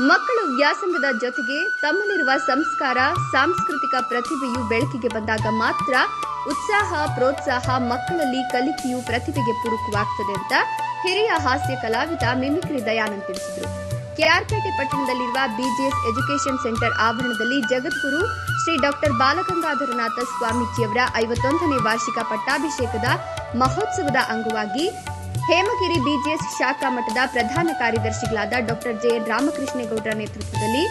ಮಕ್ಕಳು ವ್ಯಾಸಂಗದ ಜೊತೆಗೆ ತಮ್ಮಲ್ಲಿರುವ ಸಂಸ್ಕಾರ, ಸಾಂಸ್ಕೃತಿಕ ಪ್ರತಿಭೆಯು ಬೆಳಕಿಗೆ ಬಂದಾಗ ಮಾತ್ರ ಉತ್ಸಾಹ, ಪ್ರೋತ್ಸಾಹ, ಮಕ್ಕಳಲ್ಲಿ ಕಲಿಕೆಯು ಪ್ರತಿಭೆಗೆ ಪೂರಕವಾಗ್ತದೆ ಅಂತ ಹಿರಿಯ ಹಾಸ್ಯ ಕಲಾವಿದ ಮಿಮಿಕ್ರಿ ದಯಾನಂದ್ ತಿಳಿಸಿದರು. ಕೆಆರ್ಪೇಟೆ ಪಟ್ಟಣದಲ್ಲಿರುವ ಬಿಜಿಎಸ್ ಎಜುಕೇಷನ್ ಸೆಂಟರ್ ಆವರಣದಲ್ಲಿ ಜಗದ್ಗುರು ಶ್ರೀ ಡಾಕ್ಟರ್ ಬಾಲಗಂಗಾಧರನಾಥ ಸ್ವಾಮೀಜಿಯವರ ಐವತ್ತೊಂದನೇ ವಾರ್ಷಿಕ ಪಟ್ಟಾಭಿಷೇಕದ ಮಹೋತ್ಸವದ ಅಂಗವಾಗಿ ಹೇಮಗಿರಿ ಬಿಜಿಎಸ್ ಶಾಖಾ ಮಠದ ಪ್ರಧಾನ ಕಾರ್ಯದರ್ಶಿಗಳಾದ ಡಾಕ್ಟರ್ ಜೆ ರಾಮಕೃಷ್ಣೇಗೌಡರ ನೇತೃತ್ವದಲ್ಲಿ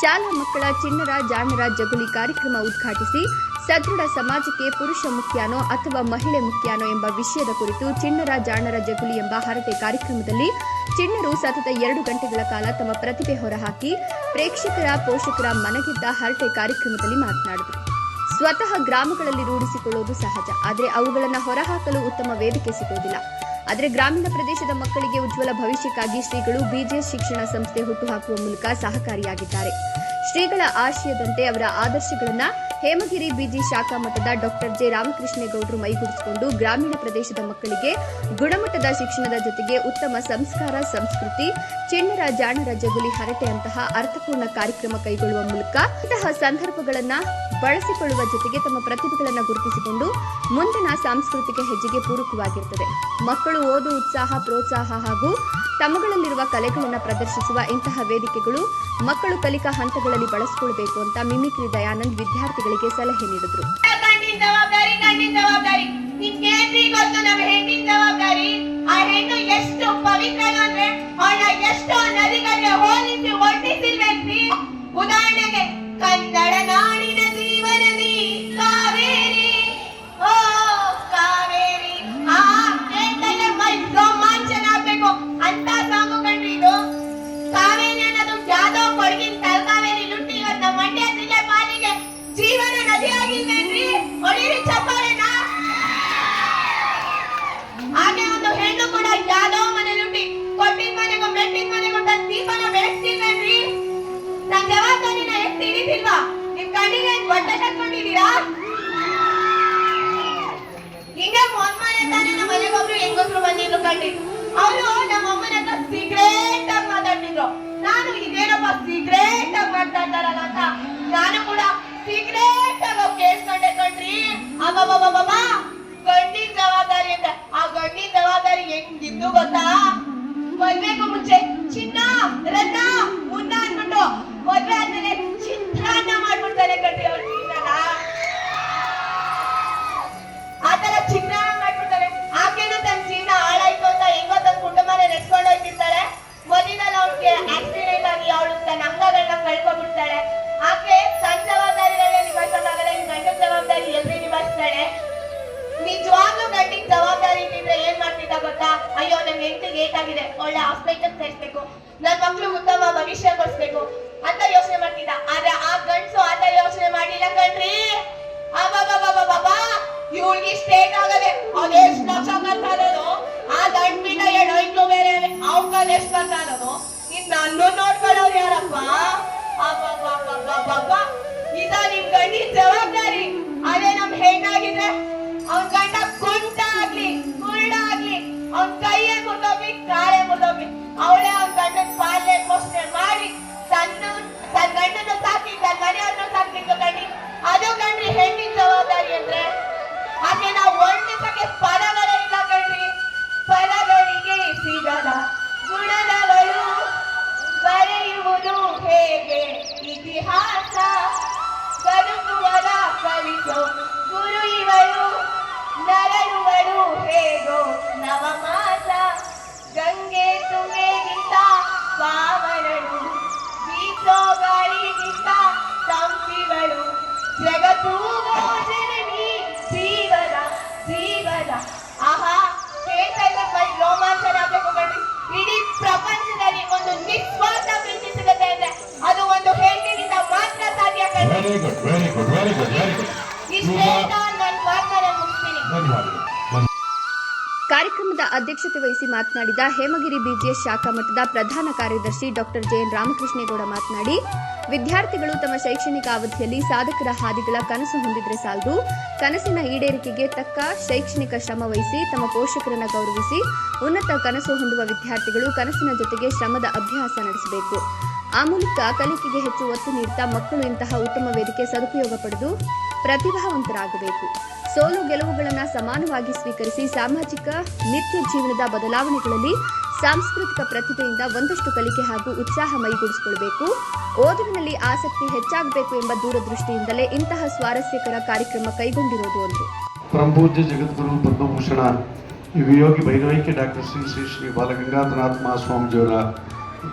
ಶಾಲಾ ಮಕ್ಕಳ ಚಿಣ್ಣರ ಜಾಣರ ಜಗುಲಿ ಕಾರ್ಯಕ್ರಮ ಉದ್ಘಾಟಿಸಿ, ಸದೃಢ ಸಮಾಜಕ್ಕೆ ಪುರುಷ ಮುಖ್ಯಾನೋ ಅಥವಾ ಮಹಿಳೆ ಮುಖ್ಯಾನೋ ಎಂಬ ವಿಷಯದ ಕುರಿತು ಚಿಣ್ಣರ ಜಾಣರ ಜಗುಲಿ ಎಂಬ ಹರಟೆ ಕಾರ್ಯಕ್ರಮದಲ್ಲಿ ಚಿಣ್ಣರು ಸತತ ಎರಡು ಗಂಟೆಗಳ ಕಾಲ ತಮ್ಮ ಪ್ರತಿಭೆ ಹೊರಹಾಕಿ, ಪ್ರೇಕ್ಷಕರ ಪೋಷಕರ ಮನಗೆದ್ದ ಹರಟೆ ಕಾರ್ಯಕ್ರಮದಲ್ಲಿ ಮಾತನಾಡಿದರು. ಸ್ವತಃ ಗ್ರಾಮಗಳಲ್ಲಿ ರೂಢಿಸಿಕೊಳ್ಳುವುದು ಸಹಜ, ಆದರೆ ಅವುಗಳನ್ನು ಹೊರಹಾಕಲು ಉತ್ತಮ ವೇದಿಕೆ ಸಿಗುವುದಿಲ್ಲ. ಆದರೆ ಗ್ರಾಮೀಣ ಪ್ರದೇಶದ ಮಕ್ಕಳಿಗೆ ಉಜ್ವಲ ಭವಿಷ್ಯಕ್ಕಾಗಿ ಶ್ರೀಗಳು ಬಿಜೆಎಸ್ ಶಿಕ್ಷಣ ಸಂಸ್ಥೆ ಹುಟ್ಟುಹಾಕುವ ಮೂಲಕ ಸಹಕಾರಿಯಾಗಿದ್ದಾರೆ. ಶ್ರೀಗಳ ಆಶಯದಂತೆ ಅವರ ಆದರ್ಶಗಳನ್ನ ಹೇಮಗಿರಿ ಬಿಜಿ ಶಾಖಾ ಮಠದ ಡಾಕ್ಟರ್ ಜೆ ರಾಮಕೃಷ್ಣೇಗೌಡರು ಮೈಗೂಡಿಸಿಕೊಂಡು ಗ್ರಾಮೀಣ ಪ್ರದೇಶದ ಮಕ್ಕಳಿಗೆ ಗುಣಮಟ್ಟದ ಶಿಕ್ಷಣದ ಜೊತೆಗೆ ಉತ್ತಮ ಸಂಸ್ಕಾರ, ಸಂಸ್ಕೃತಿ ಚಿಣ್ಣರ ಜಾಣರ, ಜಗುಲಿ ಹರಟೆಯಂತಹ ಅರ್ಥಪೂರ್ಣ ಕಾರ್ಯಕ್ರಮ ಕೈಗೊಳ್ಳುವ ಮೂಲಕ ಇಂತಹ ಸಂದರ್ಭಗಳನ್ನ ಬಳಸಿಕೊಳ್ಳುವ ಜೊತೆಗೆ ತಮ್ಮ ಪ್ರತಿಭೆಗಳನ್ನು ಗುರುತಿಸಿಕೊಂಡು ಮುಂದಿನ ಸಾಂಸ್ಕೃತಿಕ ಹೆಜ್ಜೆಗೆ ಪೂರಕವಾಗಿರುತ್ತದೆ ಮಕ್ಕಳು ಓದು, ಉತ್ಸಾಹ, ಪ್ರೋತ್ಸಾಹ ಹಾಗೂ ತಮ್ಮಗಳಲ್ಲಿರುವ ಕಲೆಗಳನ್ನು ಪ್ರದರ್ಶಿಸುವ ಇಂತಹ ವೇದಿಕೆಗಳು ಮಕ್ಕಳು ಕಲಿಕಾ ಹಂತಗಳಲ್ಲಿ ಬಳಸಿಕೊಳ್ಳಬೇಕು ಅಂತ ಮಿಮಿಕ್ರಿ ದಯಾನಂದ್ ವಿದ್ಯಾರ್ಥಿಗಳಿಗೆ ಸಲಹೆ ನೀಡಿದರು. ಎಷ್ಟು ಪವಿತ್ರ ಅಂದ್ರೆ ಎಷ್ಟೋ ನದಿಗಳಿಗೆ ಹೆಂಗಸ್ರು ಬಂದಿದ್ರು ಕಣ್ರಿ ಅವರು ನಮ್ಮ ಅಮ್ಮನ ಹತ್ರ ಸಿಗ್ರೇಟ್ ಆಗಿ ಮಾತಾಡ್ತಿದ್ರು ನಾನು ಇದೇನಪ್ಪ ಸಿಗ್ರೇಟ್ ಆಗಿ ಮಾತಾಡ್ತಾರಲ್ಲ ಅಂತ ನಾನು ಕೂಡ ಸಿಗ್ರೇಟ್ ಆಗಿ ಅವ್ರ್ ಕೇಳ್ಸ್ಕೊಂಡೆ ಕಣ್ರಿ ಅಬ್ಬಬ್ಬಬ್ಬಬ್ಬ ಗಂಡಿನ ಜವಾಬ್ದಾರಿ ಗೊತ್ತಾ ನಂಗೆ ನನ್ ಏಟ್ ಆಗಿದೆ. ಒಳ್ಳೆ ಹಾಸ್ಪಿಟಲ್ ಸೇರಿಸ್ಬೇಕು ನನ್ ಮಕ್ಳು ಉತ್ತಮ ಭವಿಷ್ಯ ಕೊಡಿಸ್ಬೇಕು ಅಂತ ಯೋಚನೆ ಮಾಡ್ತಿದ್ದ. ಆದ್ರೆ ಆ ಗಂಡ್ಸು ಆತ ಯೋಚನೆ ಮಾಡಿಲ್ಲ ಕಣ್ರಿ. ಇವಳಿಗೆ ಸ್ಟೇಟ್ ಆಗದೆ. ಅವ್ನು ಎಷ್ಟು ಲಕ್ಷ ಆಗೋದು ಆ ಗಂಡ್ ಬಿಟ್ಟ ಎರಡು ಐದು ಬೇರೆ. ಅವ್ಕಲ್ ಎಷ್ಟು ಖರ್ಚು ಆಗೋದು ಇನ್ ನನ್ನೂ ನೋಡ್ಕೊಳ್ಳೋರು ಯಾರಪ್ಪ? ಇದ ನಿಮ್ ಗಂಡಿನ ಜವಾಬ್ದಾರಿ. ಅದೇ ನಮ್ ಹೆಣ್ಣಾಗಿದ್ರೆ ಗಂಡನ Bye. ಅಧ್ಯಕ್ಷತೆ ವಹಿಸಿ ಮಾತನಾಡಿದ ಹೇಮಗಿರಿ ಬಿಜಿಎಸ್ ಶಾಖಾ ಮಠದ ಪ್ರಧಾನ ಕಾರ್ಯದರ್ಶಿ ಡಾಕ್ಟರ್ ಜೆಎನ್ ರಾಮಕೃಷ್ಣೇಗೌಡ ಮಾತನಾಡಿ, ವಿದ್ಯಾರ್ಥಿಗಳು ತಮ್ಮ ಶೈಕ್ಷಣಿಕ ಅವಧಿಯಲ್ಲಿ ಸಾಧಕರ ಹಾದಿಗಳ ಕನಸು ಹೊಂದಿದ್ರೆ ಸಾಲದು. ಕನಸಿನ ಈಡೇರಿಕೆಗೆ ತಕ್ಕ ಶೈಕ್ಷಣಿಕ ಶ್ರಮ ತಮ್ಮ ಪೋಷಕರನ್ನ ಗೌರವಿಸಿ, ಉನ್ನತ ಕನಸು ಹೊಂದುವ ವಿದ್ಯಾರ್ಥಿಗಳು ಕನಸಿನ ಜೊತೆಗೆ ಶ್ರಮದ ಅಭ್ಯಾಸ ನಡೆಸಬೇಕು. ಆ ಮೂಲಕ ಕಲಿಕೆಗೆ ಹೆಚ್ಚು ಒತ್ತು ನೀಡುತ್ತಾ ಮಕ್ಕಳು ಇಂತಹ ಉತ್ತಮ ವೇದಿಕೆ ಸದುಪಯೋಗ ಪಡೆದು ಪ್ರತಿಭಾವಂತರಾಗಬೇಕು. ಸೋಲು ಗೆಲುವುಗಳನ್ನು ಸಮಾನವಾಗಿ ಸ್ವೀಕರಿಸಿ ಸಾಮಾಜಿಕ, ನಿತ್ಯ ಜೀವನದ ಬದಲಾವಣೆಗಳಲ್ಲಿ ಸಾಂಸ್ಕೃತಿಕ ಪ್ರತಿಭೆಯಿಂದ ಒಂದಷ್ಟು ಕಲಿಕೆ ಹಾಗೂ ಉತ್ಸಾಹ ಮೈಗೂಡಿಸಿಕೊಳ್ಳಬೇಕು ಓದುವಿನಲ್ಲಿ ಆಸಕ್ತಿ ಹೆಚ್ಚಾಗಬೇಕು ಎಂಬ ದೂರದೃಷ್ಟಿಯಿಂದಲೇ ಇಂತಹ ಸ್ವಾರಸ್ಯಕರ ಕಾರ್ಯಕ್ರಮ ಕೈಗೊಂಡಿರೋದು ಒಂದು ಪರಂಪೂಜ್ಯ ಜಗದ್ಗುರು ಪದ್ಮಭೂಷಣ ವಿಯೋಗಿ ಭೈರವೈಕ್ಯ ಡಾಕ್ಟರ್ ಶ್ರೀ ಶ್ರೀ ಶ್ರೀ ಬಾಲಗಂಗಾಧರನಾಥ ಮಹಾಸ್ವಾಮೀಜಿಯವರ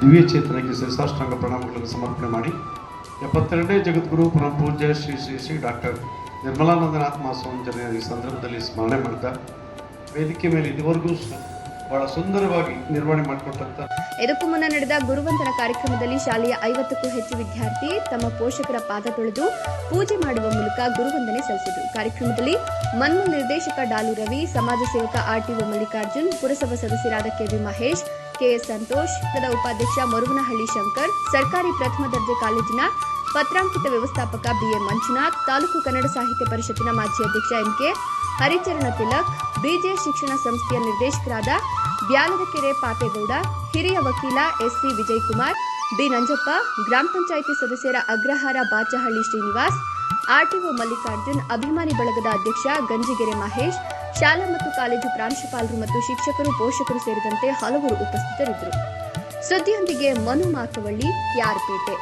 ದಿವ್ಯ ಚೇತನಕ್ಕೆ ಸಹಸಾಷ್ಟಾಂಗ ಪ್ರಣಾಮಗಳನ್ನು ಸಮರ್ಪಣೆ ಮಾಡಿ ಎಪ್ಪತ್ತೆರಡನೇ ಜಗದ್ಗುರು ಪರಮಪೂಜ್ಯ ಶ್ರೀ ಶ್ರೀ ಶ್ರೀ ಡಾಕ್ಟರ್ ನಿರ್ಮಲಾನಂದನಾಥ ಮಹಾಸ್ವಾಮೀಜಿಯ ಈ ಸಂದರ್ಭದಲ್ಲಿ ಸ್ಮರಣೆ ಮಾಡ್ತಾ ವೇದಿಕೆ ಮೇಲೆ ಇದುವರೆಗೂ ಬಹಳ ಸುಂದರವಾಗಿ ನಿರ್ವಹಣೆ ಮಾಡಿಕೊಟ್ಟಂತ ಇದಕ್ಕೂ ಮುನ್ನ ನಡೆದ ಗುರುವಂದನ ಕಾರ್ಯಕ್ರಮದಲ್ಲಿ ಶಾಲೆಯ ಐವತ್ತಕ್ಕೂ ಹೆಚ್ಚು ವಿದ್ಯಾರ್ಥಿ ತಮ್ಮ ಪೋಷಕರ ಪಾದ ತೊಳೆದು ಪೂಜೆ ಮಾಡುವ ಮೂಲಕ ಗುರುವಂದನೆ ಸಲ್ಲಿಸಿದರು. ಕಾರ್ಯಕ್ರಮದಲ್ಲಿ ಮನ್ನು ನಿರ್ದೇಶಕ ಡಾಲು ರವಿ, ಸಮಾಜ ಸೇವಕ ಆರ್ಟಿಒ ಮಲ್ಲಿಕಾರ್ಜುನ್, ಪುರಸಭಾ ಸದಸ್ಯರಾದ ಕೆವಿ ಮಹೇಶ್ ಕೆಎಸ್ ಸಂತೋಷ್ ಉಪಾಧ್ಯಕ್ಷ ಮರುವನಹಳ್ಳಿ ಶಂಕರ್, ಸರ್ಕಾರಿ ಪ್ರಥಮ ದರ್ಜೆ ಕಾಲೇಜಿನ ಪತ್ರಾಂಕಿತ ವ್ಯವಸ್ಥಾಪಕ ಬಿಎ ಮಂಜುನಾಥ್, ತಾಲೂಕು ಕನ್ನಡ ಸಾಹಿತ್ಯ ಪರಿಷತ್ತಿನ ಮಾಜಿ ಅಧ್ಯಕ್ಷ ಎಂಕೆ ಹರಿಚರಣ ತಿಲಕ್ ಬಿಜೆ ಶಿಕ್ಷಣ ಸಂಸ್ಥೆಯ ನಿರ್ದೇಶಕರಾದ ಬ್ಯಾಲದಕೆರೆ ಪಾಪೇಗೌಡ ಹಿರಿಯ ವಕೀಲ ಎಸ್ಸಿ ವಿಜಯಕುಮಾರ್, ಬಿ ನಂಜಪ್ಪ, ಗ್ರಾಮ ಪಂಚಾಯಿತಿ ಸದಸ್ಯರ ಅಗ್ರಹಾರ ಬಾಚಹಳ್ಳಿ ಶ್ರೀನಿವಾಸ್ ಆರ್ಟಿಒ ಮಲ್ಲಿಕಾರ್ಜುನ್, ಅಭಿಮಾನಿ ಬಳಗದ ಅಧ್ಯಕ್ಷ ಗಂಜಿಗೆರೆ ಮಹೇಶ್ ಶಾಲಾ ಮತ್ತು ಕಾಲೇಜು ಪ್ರಾಂಶುಪಾಲರು ಮತ್ತು ಶಿಕ್ಷಕರು ಪೋಷಕರು ಸೇರಿದಂತೆ ಹಲವರು ಉಪಸ್ಥಿತರಿದ್ದರು. ಸುದ್ದಿಯೊಂದಿಗೆ ಮನು ಮಾಕವಳ್ಳಿ ಯಾರ್ಪೇಟೆ